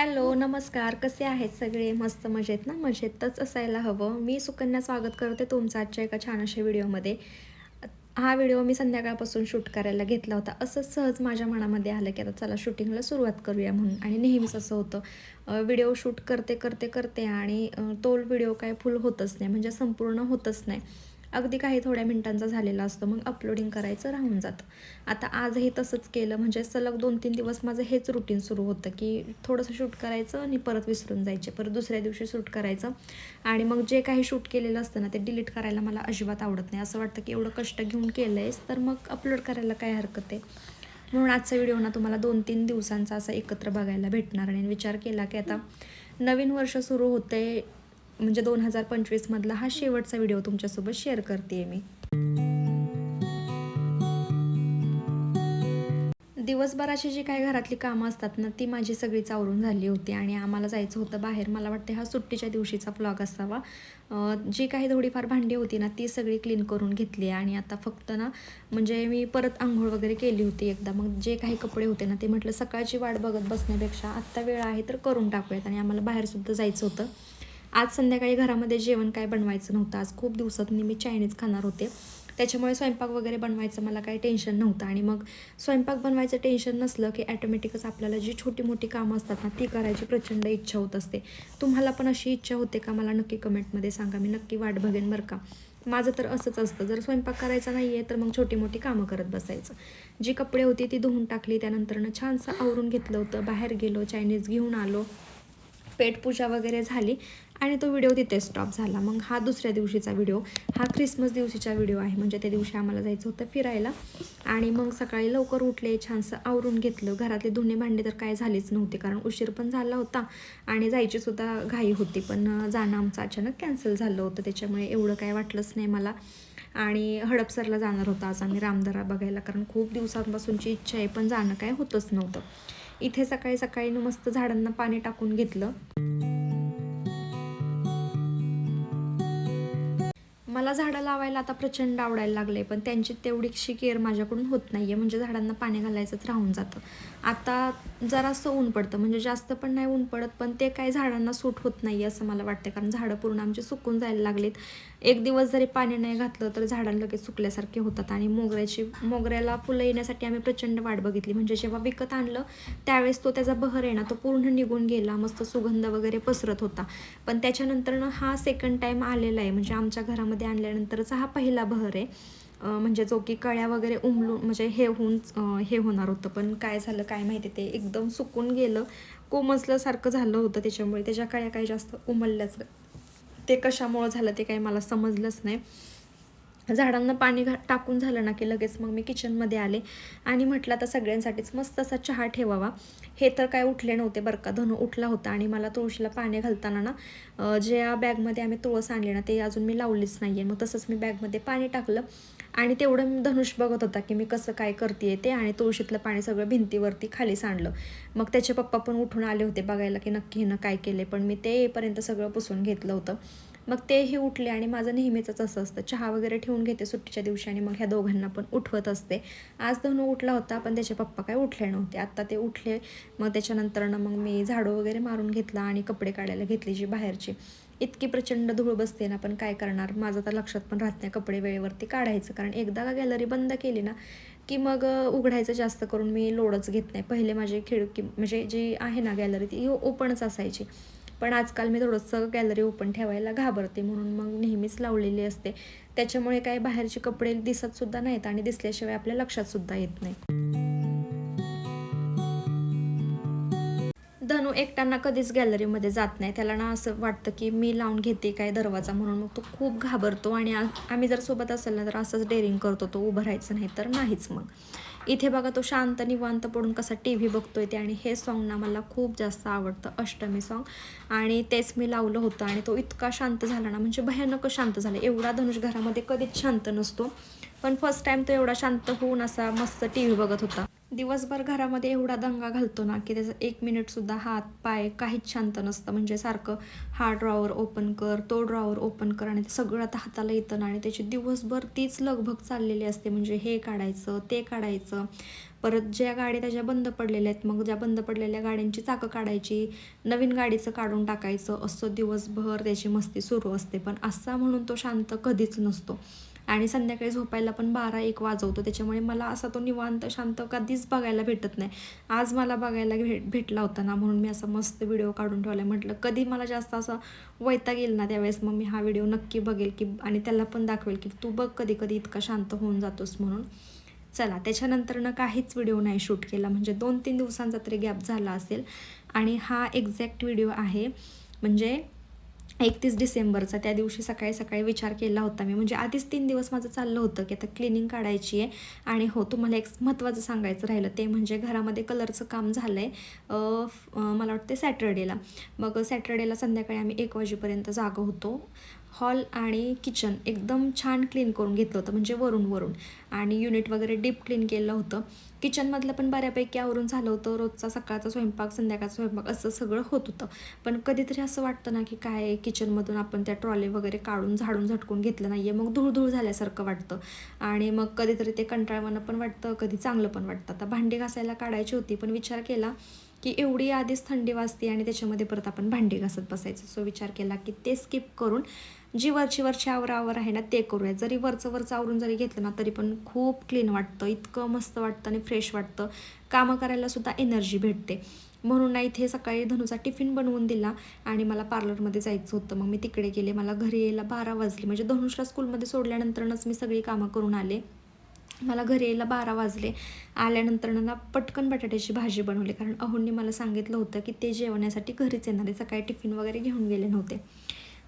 Hello नमस्कार. कसे आहेत सगळे? मस्त मजेत ना? मजेतच असायला हवं. मी सुकन्या स्वागत करते तुमचं आजच्या एका छान अशा व्हिडिओमध्ये. हा व्हिडिओ मी संध्याकाळपासून शूट करायला घेतला होता. असंच सहज माझ्या मनामध्ये आलं की आता चला शूटिंगला सुरुवात करूया म्हणून. आणि नेहमीच असं होतं. व्हिडिओ शूट करते करते करते आणि तोल तो व्हिडिओ काय फुल होतच नाही. म्हणजे संपूर्ण होतच नाही. अगदी काही थोड्या मिनिटांचा झालेला असतो मग अपलोडिंग करायचं राहून जातं. आता आजही तसंच केलं म्हणजे सलग दोन तीन दिवस माझं हेच रुटीन सुरू होतं की थोडंसं शूट करायचं आणि परत विसरून जायचे परत दुसऱ्या दिवशी शूट करायचं. आणि मग जे काही शूट केलेलं असतं ना ते डिलीट करायला मला अजिबात आवडत नाही. असं वाटतं की एवढं कष्ट घेऊन केलं आहेस तर मग अपलोड करायला काय हरकत आहे? म्हणून आजचा व्हिडिओ ना तुम्हाला दोन तीन दिवसांचा असा एकत्र बघायला भेटणार आणि विचार केला की आता नवीन वर्ष सुरू होते म्हणजे दोन हजार पंचवीसमधला हा शेवटचा व्हिडिओ तुमच्यासोबत शेअर करते मी. दिवसभराची जी काही घरातली कामं असतात ना ती माझी सगळीच आवरून झाली होती आणि आम्हाला जायचं होतं बाहेर. मला वाटते हा सुट्टीच्या दिवशीचा ब्लॉग असावा. जी काही थोडीफार भांडी होती ना ती सगळी क्लीन करून घेतली आणि आता फक्त ना म्हणजे मी परत आंघोळ वगैरे केली होती एकदा. मग जे काही कपडे होते ना ते म्हटलं सकाळची वाट बघत बसण्यापेक्षा आत्ता वेळ आहे तर करून टाकूयात आणि आम्हाला बाहेरसुद्धा जायचं होतं. आज संध्याकाळी घरामध्ये जेवण काय बनवायचं नव्हतं. आज खूप दिवसातून मी चायनीज खाणार होते. त्याच्यामुळे स्वयंपाक वगैरे बनवायचं मला काही टेन्शन नव्हतं. आणि मग स्वयंपाक बनवायचं टेन्शन नसलं की ॲटोमॅटिकच आपल्याला जी छोटी मोठी कामं असतात ना ती करायची प्रचंड इच्छा होत असते. तुम्हाला पण अशी इच्छा होते का? मला नक्की कमेंटमध्ये सांगा. मी नक्की वाट बघेन बरं का. माझं तर असंच असतं. जर स्वयंपाक करायचा नाही आहे तर मग छोटी मोठी कामं करत बसायचं. जी कपडे होती ती धुवून टाकली. त्यानंतरनं छानसं आवरून घेतलं होतं. बाहेर गेलो चायनीज घेऊन आलो. पेटपूजा वगैरे झाली. आणि तो व्हिडिओ तिथे स्टॉप झाला. मग हा दुसऱ्या दिवशीचा व्हिडिओ. हा ख्रिसमस दिवशीचा व्हिडिओ आहे. म्हणजे त्या दिवशी आम्हाला जायचं होतं फिरायला. आणि मग सकाळी लवकर उठले छानसं आवरून घेतलं. घरातले धुणे भांडे तर काय झालेच नव्हते कारण उशीर पण झाला होता आणि जायचीसुद्धा घाई होती. पण जाणं आमचं अचानक कॅन्सल झालं होतं. त्याच्यामुळे एवढं काय वाटलंच नाही मला. आणि हडपसरला जाणार होता आज आम्ही रामदरा बघायला कारण खूप दिवसांपासूनची इच्छा आहे पण जाणं काय होतच नव्हतं. इथे सकाळी सकाळी मस्त झाडांना पाणी टाकून घेतलं. मला झाडं लावायला आता प्रचंड आवडायला लागले पण त्यांची तेवढीशी केअर माझ्याकडून होत नाही आहे म्हणजे झाडांना पाणी घालायचंच राहून जातं. आता जरासं ऊन पडतं. म्हणजे जास्त पण नाही ऊन पडत पण ते काय झाडांना सूट होत नाही असं मला वाटतं कारण झाडं पूर्ण आमची सुकून जायला लागलीत. एक दिवस जरी पाणी नाही घातलं तर झाडं लगेच सुकल्यासारखे होतात. आणि मोगऱ्याची मोगऱ्याला फुलं येण्यासाठी आम्ही प्रचंड वाट बघितली. म्हणजे जेव्हा विकत आणलं त्यावेळेस तो त्याचा बहर आहे ना तो पूर्ण निघून गेला. मस्त सुगंध वगैरे पसरत होता. पण त्याच्यानंतरनं हा सेकंड टाईम आलेला आहे. म्हणजे आमच्या घरामध्ये आणल्यानंतरचा हा पहिला बहर आहे. म्हणजे जो की कळ्या वगैरे उमलून म्हणजे हे होऊन हे होणार होतं. पण काय झालं काय माहिती ते एकदम सुकून गेलं. कोमजल्यासारखं झालं होतं त्याच्यामुळे. त्याच्या कळ्या काही जास्त उमलल्याच. ते कशामुळं झालं ते काही मला समजलंच नाही. झाडांना पाणी घा टाकून झालं ना की लगेच मग मी किचनमध्ये आले. आणि म्हटलं आता सगळ्यांसाठीच मस्त असा चहा ठेवावा. हे तर काय उठले नव्हते बरं का धनु उठला होता. आणि मला तुळशीला पाणी घालताना ना ज्या बॅगमध्ये आम्ही तुळस आणली ना ते अजून मी लावलीच नाही आहे मग तसंच मी बॅगमध्ये पाणी टाकलं. आणि तेवढं मी धनुष बघत होता की मी कसं काय करते ते आणि तुळशीतलं पाणी सगळं भिंतीवरती खाली सांडलं. मग त्याचे पप्पा पण उठून आले होते बघायला की नक्की हिनं काय केले पण मी ते येईपर्यंत सगळं पुसून घेतलं होतं. मग तेही उठले आणि माझं नेहमीचंच असं असतं चहा वगैरे ठेवून घेते सुट्टीच्या दिवशी आणि मग ह्या दोघांना पण उठवत असते. आज धनु उठला होता पण त्याचे पप्पा काय उठले नव्हते. आत्ता ते उठले मग त्याच्यानंतरनं मग मी झाडू वगैरे मारून घेतला आणि कपडे काढायला घेतली जी बाहेरची. इतकी प्रचंड धूळ बसते ना पण काय करणार? माझं तर लक्षात पण राहत नाही कपडे वेळेवरती काढायचं कारण एकदा का गॅलरी बंद केली ना की मग उघडायचं जास्त करून मी लोडच घेत नाही. पहिले माझी खिडकी म्हणजे जी आहे ना गॅलरी ती ओपनच असायची. पण आजकाल मी थोडंसं गॅलरी ओपन ठेवायला घाबरते म्हणून मग नेहमीच लावलेली असते. त्याच्यामुळे काही बाहेरचे कपडे दिसतसुद्धा नाहीत आणि दिसल्याशिवाय आपल्या लक्षातसुद्धा येत नाही. एकट्यांना कधीच गॅलरीमध्ये जात नाही. त्याला ना असं वाटतं की मी लावून घेते काय दरवाजा म्हणून. मग तो खूप घाबरतो आणि आम्ही जर सोबत असेल ना तर असंच डेअरिंग करतो. तो उभं राहायचं नाही तर नाहीच मग. इथे बघा तो शांत निवांत पडून कसा टी व्ही बघतोय ते आणि हे सॉन्ग ना मला खूप जास्त आवडतं. अष्टमी सॉन्ग आणि तेच मी लावलं होतं आणि तो इतका शांत झाला ना म्हणजे भयानक शांत झाला. एवढा धनुष घरामध्ये कधीच शांत नसतो. पण फर्स्ट टाइम तो एवढा शांत होऊन असा मस्त टी व्ही बघत होता. दिवसभर घरामध्ये एवढा दंगा घालतो ना की त्याचं एक मिनिटसुद्धा हात पाय काहीच शांत नसतं. म्हणजे सारखं हा ड्रॉवर ओपन कर तो ड्रॉवर ओपन कर आणि ते सगळं आता हाताला येतं ना आणि त्याची दिवसभर तीच लगभग चाललेली असते. म्हणजे हे काढायचं ते काढायचं. परत ज्या गाड्या त्याच्या बंद पडलेल्या आहेत मग ज्या बंद पडलेल्या गाड्यांची चाकं काढायची नवीन गाडीचं काढून टाकायचं. असं दिवसभर त्याची मस्ती सुरू असते. पण असा म्हणून तो शांत कधीच नसतो. आणि संध्याकाळी झोपायला पण बारा एक वाजवतो. त्याच्यामुळे मला असा तो निवांत शांत कधीच बघायला भेटत नाही. आज मला बघायला भेट भेटला होता ना म्हणून मी असा मस्त व्हिडिओ काढून ठेवला म्हटलं कधी मला जास्त असं वैताग येईल ना त्यावेळेस मग मी हा व्हिडिओ नक्की बघेल की आणि त्याला पण दाखवेल की तू बघ कधी कधी इतका शांत होऊन जातोस म्हणून. चला त्याच्यानंतरनं काहीच व्हिडिओ नाही शूट केला. म्हणजे दोन तीन दिवसांचा तरी गॅप झाला असेल. आणि हा एक्झॅक्ट व्हिडिओ आहे म्हणजे एकतीस डिसेंबरचा त्या दिवशी सकाळी सकाळी विचार केला होता मी. म्हणजे आधीच तीन दिवस माझं चाललं होतं की आता क्लिनिंग काढायची आहे आणि हो तुम्हाला एक महत्त्वाचं सांगायचं राहिलं ते म्हणजे घरामध्ये कलरचं काम झालं आहे मला वाटते सॅटर्डेला. मग सॅटर्डेला संध्याकाळी आम्ही एक वाजेपर्यंत जागं होतो. हॉल आणि किचन एकदम छान क्लीन करून घेतलं होतं म्हणजे वरून वरून. आणि युनिट वगैरे डीप क्लीन केलं होतं. किचनमधलं पण बऱ्यापैकी आवरून झालं होतं. रोजचा सकाळचा स्वयंपाक संध्याकाळचा स्वयंपाक असं सगळं होत होतं. पण कधीतरी असं वाटतं ना की काय किचनमधून आपण त्या ट्रॉले वगैरे काढून झाडून झटकून घेतलं नाही आहे मग धूळ धूळ झाल्यासारखं वाटतं. आणि मग कधीतरी ते कंटाळवानं पण वाटतं कधी चांगलं पण वाटतं. आता भांडी घासायला काढायची होती पण विचार केला की एवढी आधीच थंडी वाजते आणि त्याच्यामध्ये परत आपण भांडी घासत बसायचं. सो विचार केला की ते स्किप करून जी वरची आवर आवरावर आहे ना ते करूया. जरी वरचं वरचं आवरून जरी घेतलं ना तरी पण खूप क्लीन वाटतं. इतकं मस्त वाटतं आणि फ्रेश वाटतं. कामं करायला सुद्धा एनर्जी भेटते. म्हणून ना इथे सकाळी धनुचा टिफिन बनवून दिला आणि मला पार्लरमध्ये जायचं होतं. मग मी तिकडे गेले. मला घरी यायला बारा वाजले. म्हणजे धनुषला स्कूलमध्ये सोडल्यानंतरच मी सगळी कामं करून आले. मला घरी यायला बारा वाजले. आल्यानंतर ना पटकन बटाट्याची भाजी बनवली. कारण अहोंनी मला सांगितलं होतं की ते जेवण्यासाठी घरीच येणार आहे. सकाळी टिफिन वगैरे घेऊन गेले नव्हते.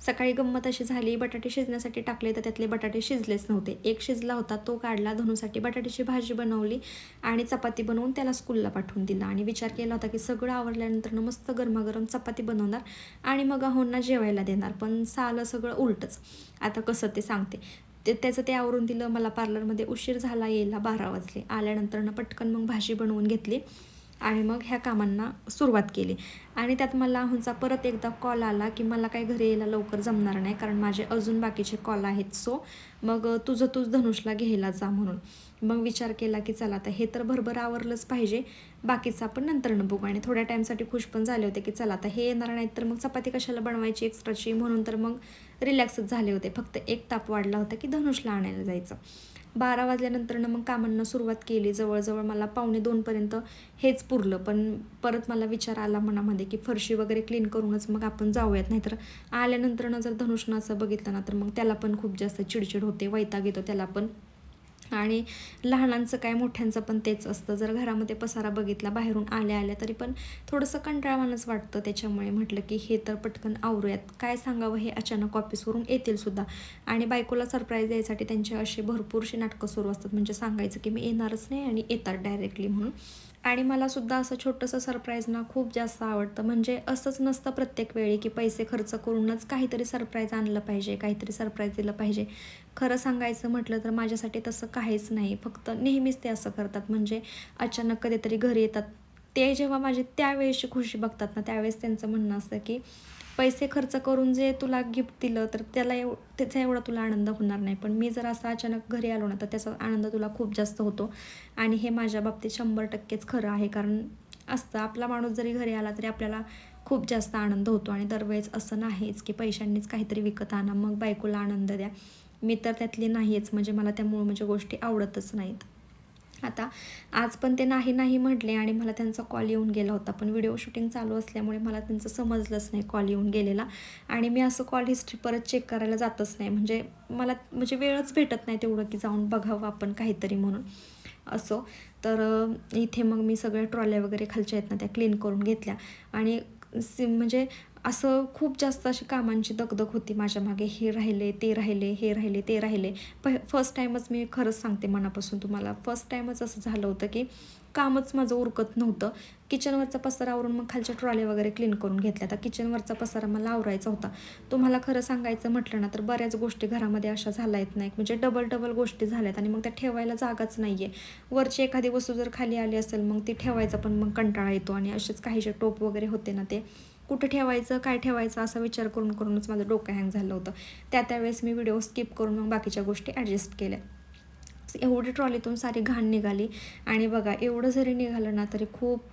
सकाळी गंमत अशी झाली बटाटे शिजण्यासाठी टाकले तर त्यातले बटाटे शिजलेच नव्हते. एक शिजला होता तो काढला धनुसाठी बटाट्याची भाजी बनवली आणि चपाती बनवून त्याला स्कूलला पाठवून दिला. आणि विचार केला होता की सगळं आवरल्यानंतर मस्त गरमागरम चपाती बनवणार आणि मग अहोंना जेवायला देणार. पण सालं सगळं उलटच. आता कसं ते सांगते. ते त्याचं ते आवरून दिलं मला पार्लरमध्ये उशीर झाला यायला बारा वाजले. आल्यानंतर पटकन मग भाजी बनवून घेतली. आणि मग ह्या कामांना सुरुवात केली. आणि त्यात मला हुंचा परत एकदा कॉल आला की मला काय घरी यायला लवकर जमणार नाही कारण माझे अजून बाकीचे कॉल आहेत सो मग तुझं तूच धनुषला घ्यायला जा म्हणून. मग विचार केला की चला आता हे तर भरभर आवरलंच पाहिजे बाकीचं आपण नंतरनं बघू. आणि थोड्या टाईमसाठी खुश पण झाले होते की चला आता हे येणार नाहीत तर मग चपाती कशाला बनवायची एक्स्ट्राची म्हणून तर मग रिलॅक्सच झाले होते. फक्त एक ताप वाढला होता की धनुषला आणायला जायचं. बारा वाजल्यानंतरनं मग कामांना सुरुवात केली. जवळजवळ मला पावणे दोनपर्यंत हेच पुरलं. पण परत मला विचार आला मनामध्ये की फरशी वगैरे क्लीन करूनच मग आपण जाऊयात. नाहीतर आल्यानंतरनं जर धनुषनं असं बघितलं ना तर मग त्याला पण खूप जास्त चिडचिड होते वैताग येतो. त्याला पण आणि लहानांचं काय मोठ्यांचं पण तेच असतं. जर घरामध्ये पसारा बघितला बाहेरून आल्या आल्या तरी पण थोडंसं कंटाळवानच वाटतं त्याच्यामुळे म्हटलं की हे तर पटकन आवरूयात. काय सांगावं हे अचानक ऑफिसवरून येतील सुद्धा. आणि बायकोला सरप्राईज द्यायसाठी त्यांचे असे भरपूरशी नाटकं सुरू असतात. म्हणजे सांगायचं की मी येणारच नाही आणि येतात डायरेक्टली म्हणून. आणि मला सुद्धा असं छोटंसं सरप्राईज ना खूप जास्त आवडतं. म्हणजे असंच नसतं प्रत्येक वेळी की पैसे खर्च करूनच काहीतरी सरप्राईज आणलं पाहिजे काहीतरी सरप्राईज दिलं पाहिजे. खरं सांगायचं म्हटलं तर माझ्यासाठी तसं काहीच नाही. फक्त नेहमीच ते असं करतात. म्हणजे अचानक कधीतरी घरी येतात. ते जेव्हा माझी त्यावेळेसची खुशी बघतात ना त्यावेळेस त्यांचं म्हणणं असतं की पैसे खर्च करून जे तुला गिफ्ट दिलं तर त्याला एव त्याचा एवढा तुला आनंद होणार नाही. पण मी जर असा अचानक घरी आलो ना तर त्याचा आनंद तुला खूप जास्त होतो. आणि हे माझ्या बाबतीत शंभर टक्केच खरं आहे. कारण असतं आपला माणूस जरी घरी आला तरी आपल्याला खूप जास्त आनंद होतो. आणि दरवेळेस असं नाहीच की पैशांनीच काहीतरी विकत आणा. मग बायकोला आनंद द्या. मी तर त्यातली नाहीच म्हणजे मला त्या मूळ म्हणजे गोष्टी आवडतच नाहीत. आता आज पण ते नाही नाही म्हटले आणि मला त्यांचा कॉल येऊन गेला होता पण व्हिडिओ शूटिंग चालू असल्यामुळे मला त्यांचं समजलंच नाही कॉल येऊन गेलेला. आणि मी असं कॉल हिस्ट्री परत चेक करायला जातच नाही म्हणजे मला म्हणजे वेळच भेटत नाही तेवढं की जाऊन बघावं आपण काहीतरी म्हणून. असो तर इथे मग मी सगळ्या ट्रॉल्या वगैरे खालच्या आहेत ना त्या क्लीन करून घेतल्या. आणि सि म्हणजे असं खूप जास्त अशी कामांची दगदग होती माझ्या मागे. हे राहिले ते राहिले हे राहिले ते राहिले. प फर्स्ट टाईमच मी खरंच सांगते मनापासून तुम्हाला. फर्स्ट टाईमच असं झालं होतं की कामच माझं उरकत नव्हतं. किचनवरचा पसारा आवरून मग खालच्या ट्रॉले वगैरे क्लीन करून घेतल्या तर किचनवरचा पसारा मला आवरायचा होता. तुम्हाला खरं सांगायचं म्हटलं ना तर बऱ्याच गोष्टी घरामध्ये अशा झाल्या आहेत नाही म्हणजे डबल डबल गोष्टी झाल्यात आणि मग त्या ठेवायला जागाच नाही आहे वरची एखादी वस्तू जर खाली आली असेल मग ती ठेवायचा पण मग कंटाळा येतो आणि असेच काहीचे टोप वगैरे होते ना ते. कुठं ठेवायचं काय ठेवायचं असा विचार करून करूनच माझं डोकं हँग झालं होतं. त्या त्यावेळेस मी व्हिडिओ स्किप करून मग बाकीच्या गोष्टी ॲडजस्ट केल्या. एवढी ट्रॉलीतून सारी घाण निघाली. आणि बघा एवढं जरी निघालं ना तरी खूप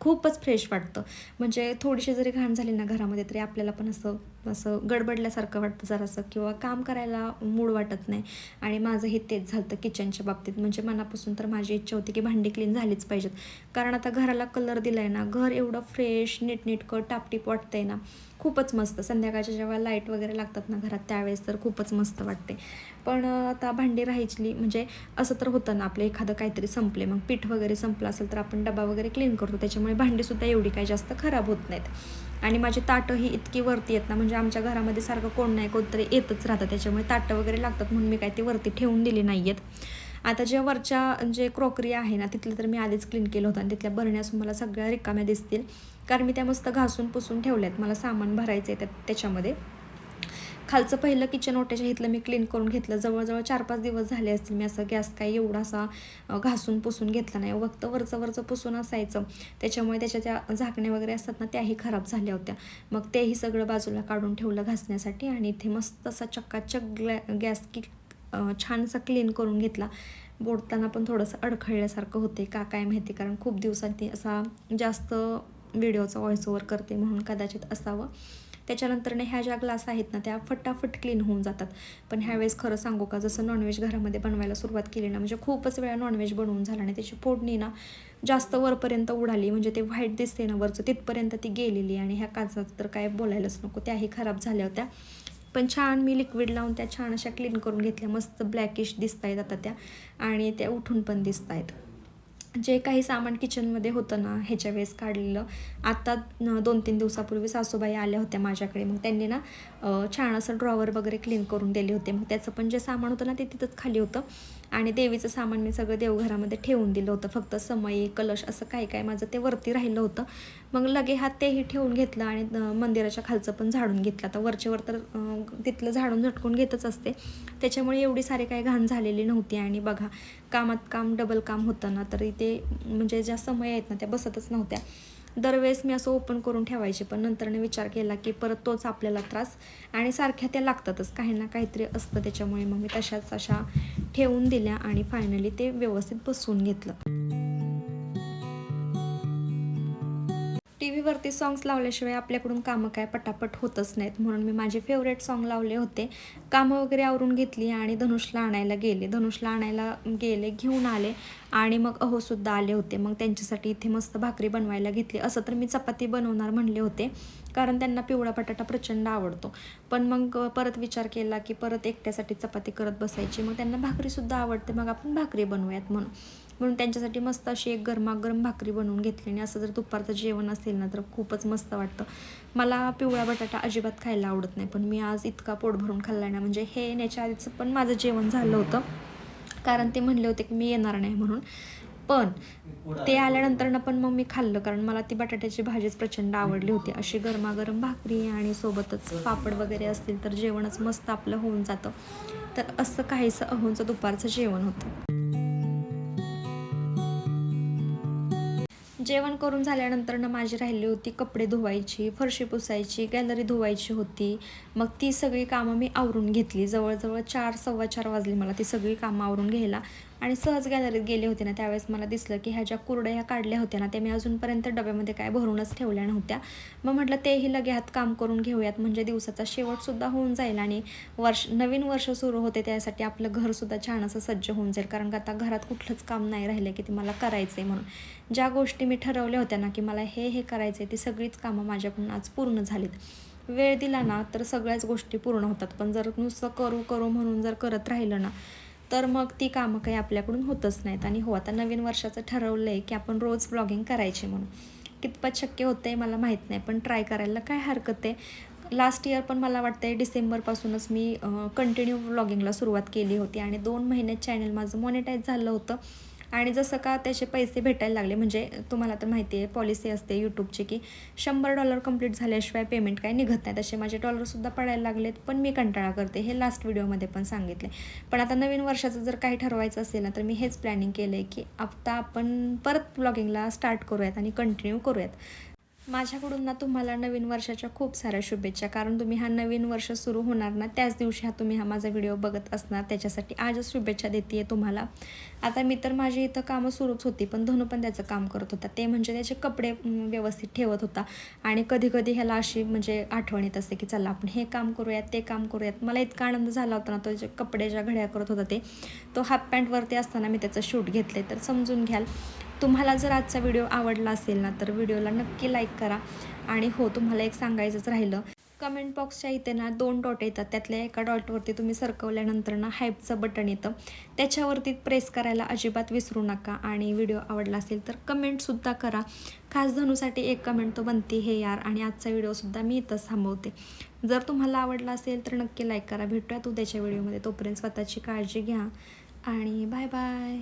खूपच फ्रेश वाटतं. म्हणजे थोडीशी जरी घाण झाली ना घरामध्ये तरी आपल्याला पण असं असं गडबडल्यासारखं वाटतं जरासं किंवा काम करायला मूड वाटत नाही. आणि माझं हे तेच झालं किचनच्या बाबतीत. म्हणजे मनापासून तर माझी इच्छा होती की भांडी क्लीन झालीच पाहिजेत. कारण आता घराला कलर दिला आहे ना घर एवढं फ्रेश नीटनीटकं टापटीप वाटतंय ना. खूपच मस्त. संध्याकाळच्या जेव्हा लाइट वगैरे लागतात ना घरात त्यावेळेस तर खूपच मस्त वाटते. पण आता भांडी राहायची म्हणजे असं तर होतं ना आपलं एखादं काहीतरी संपले मग पीठ वगैरे संपलं असेल तर आपण डबा वगैरे क्लीन करतो. त्याच्यामुळे भांडीसुद्धा एवढी काही जास्त खराब होत नाहीत. आणि माझी ताटं ही इतकी वरती येत ना म्हणजे आमच्या घरामध्ये सारखं कोण नाही कोणतरी येतच राहतं. त्याच्यामुळे ताटं वगैरे लागतात म्हणून मी काय ती वरती ठेवून दिली नाही आहेत आता ज्या वरच्या जे क्रॉकरी आहे ना तिथलं तर मी आधीच क्लीन केलं होतं आणि तिथल्या भरण्यास मला सगळ्या रिकाम्या दिसतील. कारण मी त्या मस्त घासून पुसून ठेवल्यात. मला सामान भरायचं आहे त्या त्याच्यामध्ये. खालचं पहिलं किचन ओट्याच्या इथलं मी क्लीन करून घेतलं. जवळजवळ चार पाच दिवस झाले असतील मी असं गॅस काही एवढासा घासून पुसून घेतला नाही. फक्त वरचं वरचं पुसून असायचं. त्याच्यामुळे त्याच्या त्या झाकण्या वगैरे असतात ना त्याही खराब झाल्या होत्या. मग तेही सगळं बाजूला काढून ठेवलं घासण्यासाठी आणि इथे मस्त असा चक्काचक ग्लॅ गॅस की छानसा क्लीन करून घेतला. बोडताना पण थोडंसं अडखळल्यासारखं होते का काय माहिती? कारण खूप दिवसांनी असा जास्त व्हिडिओचा व्हॉइस ओवर करते म्हणून कदाचित असावं. त्याच्यानंतरने ह्या ज्या ग्लास आहेत ना त्या फटाफट क्लीन होऊन जातात. पण ह्यावेळेस खरं सांगू का जसं नॉनव्हेज घरामध्ये बनवायला सुरुवात केली ना म्हणजे खूपच वेळा नॉनव्हेज बनवून झाला आणि त्याची फोडणी ना जास्त वरपर्यंत उडाली. म्हणजे ते व्हाईट दिसते ना वरचं तिथपर्यंत ती गेलेली आणि ह्या काचात तर काय बोलायलाच नको. त्याही खराब झाल्या होत्या. पण छान मी लिक्विड लावून त्या छान अशा क्लीन करून घेतल्या. मस्त ब्लॅकिश दिसत आहेत आता त्या. आणि त्या उठून पण दिसत आहेत जे काही सामान किचनमध्ये होतं ना ह्याच्या वेळेस काढलेलं. आत्ता दोन तीन दिवसापूर्वी सासूबाई आल्या होत्या माझ्याकडे. मग त्यांनी ना छान असं ड्रॉवर वगैरे क्लीन करून दिले होते. मग त्याचं पण जे सामान होतं ना ते तिथंच खाली होतं. आणि देवीचं सामान मी सगळं देवघरामध्ये ठेवून दिलं होतं. फक्त समय कलश असं काय काय माझं ते वरती राहिलं होतं. मग लगे हात तेही ठेवून घेतलं आणि मंदिराच्या खालचं पण झाडून घेतलं. आता वरचेवर तर तिथलं झाडून झटकून घेतच असते. त्याच्यामुळे एवढी सारी काही घाण झालेली नव्हती. आणि बघा कामात काम डबल काम होतं ना तर इथे म्हणजे ज्या समय आहेत ना त्या बसतच नव्हत्या. दरवेळेस मी असं ओपन करून ठेवायचे पण नंतरनं विचार केला की परत तोच आपल्याला त्रास आणि सारख्या त्या लागतातच. काही ना काहीतरी असतं त्याच्यामुळे मग मी तशाच अशा ठेवून दिल्या आणि फायनली ते व्यवस्थित बसवून घेतलं. टी सॉंग्स लावल्याशिवाय आपल्याकडून कामं काय पटापट होतच नाहीत. म्हणून मी माझे फेवरेट सॉन्ग लावले होते. कामं वगैरे आवरून घेतली आणि धनुषला आणायला गेले. धनुषला आणायला गेले घेऊन आले आणि मग अहोसुद्धा आले होते. मग त्यांच्यासाठी इथे मस्त भाकरी बनवायला घेतली. असं तर मी चपाती बनवणार म्हणले होते. कारण त्यांना पिवळा बटाटा प्रचंड आवडतो. पण मग परत विचार केला की परत एकट्यासाठी चपाती करत बसायची. मग त्यांना भाकरीसुद्धा आवडते. मग आपण भाकरी बनवूयात म्हणून. म्हणून त्यांच्यासाठी मस्त अशी एक गरमागरम भाकरी बनवून घेतली आणि असं जर दुपारचं जेवण असेल ना तर खूपच मस्त वाटतं. मला पिवळा बटाटा अजिबात खायला आवडत नाही पण मी आज इतका पोट भरून खाल्ला ना म्हणजे हे येण्याच्या आधीचं पण माझं जेवण झालं होतं. कारण ते म्हणले होते की मी येणार नाही म्हणून. पण ते आल्यानंतर पण मग मी खाल्लं कारण मला ती बटाट्याची भाजीच प्रचंड आवडली होती. अशी गरमागरम भाकरी आणि सोबतच पापड वगैरे असतील तर जेवणच मस्त आपलं होऊन जातं. तर असं काहीसं अहोंचं दुपारचं जेवण होतं. जेवण करून झाल्यानंतर ना माझी राहिली होती कपडे धुवायची फरशी पुसायची गॅलरी धुवायची होती. मग ती सगळी कामं मी आवरून घेतली. जवळजवळ चार सव्वा चार वाजली मला ती सगळी कामं आवरून घ्यायला. आणि सहज गॅलरीत गेले होते ना त्यावेळेस मला दिसलं की ह्या ज्या कुरड्या ह्या काढल्या होत्या ना त्या मी अजूनपर्यंत डब्यामध्ये काय भरूनच ठेवल्या नव्हत्या. मग म्हटलं तेही लगे हात काम करून घेऊयात म्हणजे दिवसाचा शेवटसुद्धा होऊन जाईल आणि वर्ष नवीन वर्ष सुरू होते त्यासाठी आपलं घरसुद्धा छान असं सज्ज होऊन जाईल. कारण का आता घरात कुठलंच काम नाही राहिलं की ते मला करायचं आहे म्हणून. ज्या गोष्टी मी ठरवल्या होत्या ना की मला हे हे करायचं आहे ती सगळीच कामं माझ्याकडून आज पूर्ण झालीत. वेळ दिला ना तर सगळ्याच गोष्टी पूर्ण होतात. पण जर नुसतं करू करू म्हणून जर करत राहिलं ना तर मग ती कामं काही आपल्याकडून होतच नाहीत. आणि हो आता नवीन वर्षाचं ठरवलं आहे की आपण रोज ब्लॉगिंग करायची म्हणून. कितपत शक्य होतं आहे मला माहीत नाही पण ट्राय करायला काय हरकत आहे? लास्ट इयर पण मला वाटतं आहे डिसेंबरपासूनच मी कंटिन्यू व्लॉगिंगला सुरुवात केली होती. आणि दोन महिन्यात चॅनल माझं मॉनिटाईज झालं होतं. आणि जसं का त्याचे पैसे भेटायला लागले म्हणजे तुम्हाला तर माहिती आहे पॉलिसी असते यूट्यूबची की शंभर डॉलर कंप्लीट झाल्याशिवाय पेमेंट काही निघत नाही. तसे माझे डॉलरसुद्धा पडायला लागलेत पण मी कंटाळा करते. हे लास्ट व्हिडिओमध्ये पण सांगितले. पण आता नवीन वर्षाचं जर काही ठरवायचं असेल ना तर मी हेच प्लॅनिंग केलं आहे की आता आपण परत ब्लॉगिंगला स्टार्ट करूयात आणि कंटिन्यू करूयात. माझ्याकडून ना तुम्हाला नवीन वर्षाच्या खूप साऱ्या शुभेच्छा. कारण तुम्ही हा नवीन वर्ष सुरू होणार ना त्याच दिवशी हा तुम्ही हा माझा व्हिडिओ बघत असणार. त्याच्यासाठी आजच शुभेच्छा देते आहे तुम्हाला. आता मी तर माझी इथं कामं सुरूच होती पण धनू पण त्याचं काम करत होता. ते म्हणजे त्याचे कपडे व्यवस्थित ठेवत होता. आणि कधी कधी ह्याला अशी म्हणजे आठवण येत असते की चला आपण हे काम करूयात ते काम करूयात. मला इतका आनंद झाला होता ना तो जे कपडे ज्या घड्या करत होता ते. तो हाफ पॅन्टवरती असताना मी त्याचं शूट घेतले तर समजून घ्याल. तुम्हाला जर आजचा व्हिडिओ आवडला असेल ना तर व्हिडिओला नक्की लाईक करा. आणि हो तुम्हाला एक सांगायचंच राहिलं. कमेंट बॉक्सच्या इथे ना दोन डॉट येतात. त्यातल्या एका डॉटवरती तुम्ही सरकवल्यानंतर ना हायपचं बटन येतं. त्याच्यावरती प्रेस करायला अजिबात विसरू नका. आणि व्हिडिओ आवडला असेल तर कमेंटसुद्धा करा. खास धनूसाठी एक कमेंट तो बनते हे यार. आणि आजचा व्हिडिओसुद्धा मी इथंच थांबवते. जर तुम्हाला आवडला असेल तर नक्की लाईक करा. भेटूया उद्याच्या व्हिडिओमध्ये. तोपर्यंत स्वतःची काळजी घ्या. आणि बाय बाय